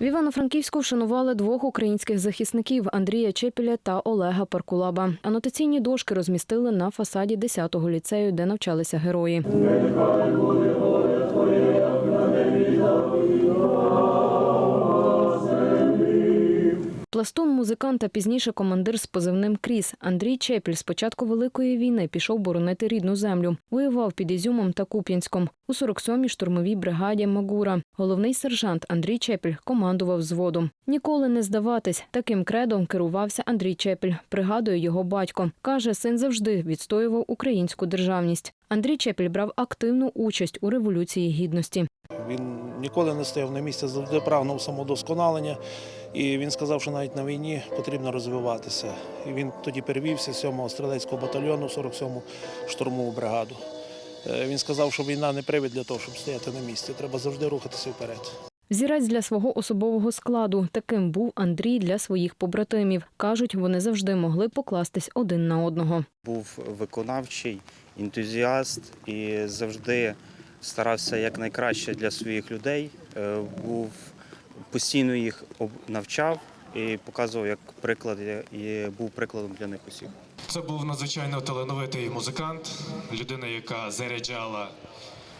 В Івано-Франківську вшанували двох українських захисників Андрія Чепіля та Олега Паркулаба. Анотаційні дошки розмістили на фасаді 10-го ліцею, де навчалися герої. Пластун, музикант та пізніше командир з позивним Кріс Андрій Чепіль з початку великої війни пішов боронити рідну землю. Воював під Ізюмом та Куп'янськом у 47-й штурмовій бригаді Магура. Головний сержант Андрій Чепіль командував взводом. Ніколи не здаватись. Таким кредом керувався Андрій Чепіль. Пригадує його батько. каже, син завжди відстоював українську державність. Андрій Чепіль брав активну участь у революції гідності. Він ніколи не стояв на місці, завжди прагнув самодосконалення. І він сказав, що навіть на війні потрібно розвиватися. І він тоді перевівся з 7-го стрілецького батальйону, 47-му штурмову бригаду. Е, Він сказав, що війна не привід для того, щоб стояти на місці. Треба завжди рухатися вперед. Взірець для свого особового складу. Таким був Андрій для своїх побратимів. Кажуть, вони завжди могли покластись один на одного. був виконавчий, ентузіаст і завжди старався якнайкраще для своїх людей. Е, Був постійно їх навчав і показував як приклад і був прикладом для них усіх. Це був надзвичайно талановитий музикант, людина, яка заряджала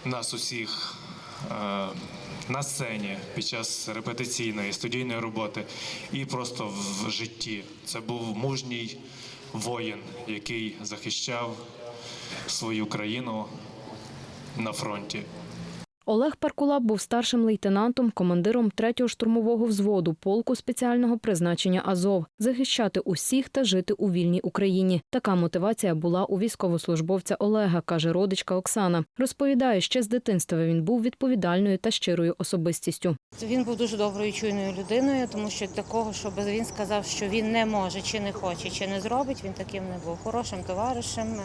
нас усіх е, на сцені під час репетиційної студійної роботи і просто в житті. Це був мужній воїн, який захищав свою країну на фронті. Олег Паркулап був старшим лейтенантом, командиром 3-го штурмового взводу полку спеціального призначення Азов захищати усіх та жити у вільній Україні. Така мотивація була у військовослужбовця Олега, каже родичка Оксана. Розповідає, ще з дитинства він був відповідальною та щирою особистістю. Він був дуже доброю чуйною людиною, тому що такого, щоб він сказав, що він не може, чи не хоче, чи не зробить, він таким не був. Хорошим товаришем, е,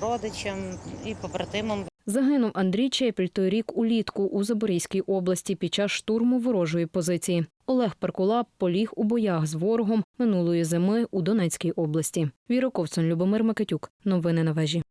родичем і побратимом. Загинув Андрій Чепіль той рік улітку у Запорізькій області під час штурму ворожої позиції. Олег Паркула поліг у боях з ворогом минулої зими у Донецькій області. Віра Ковцун, Любомир Микитюк. Новини на вежі.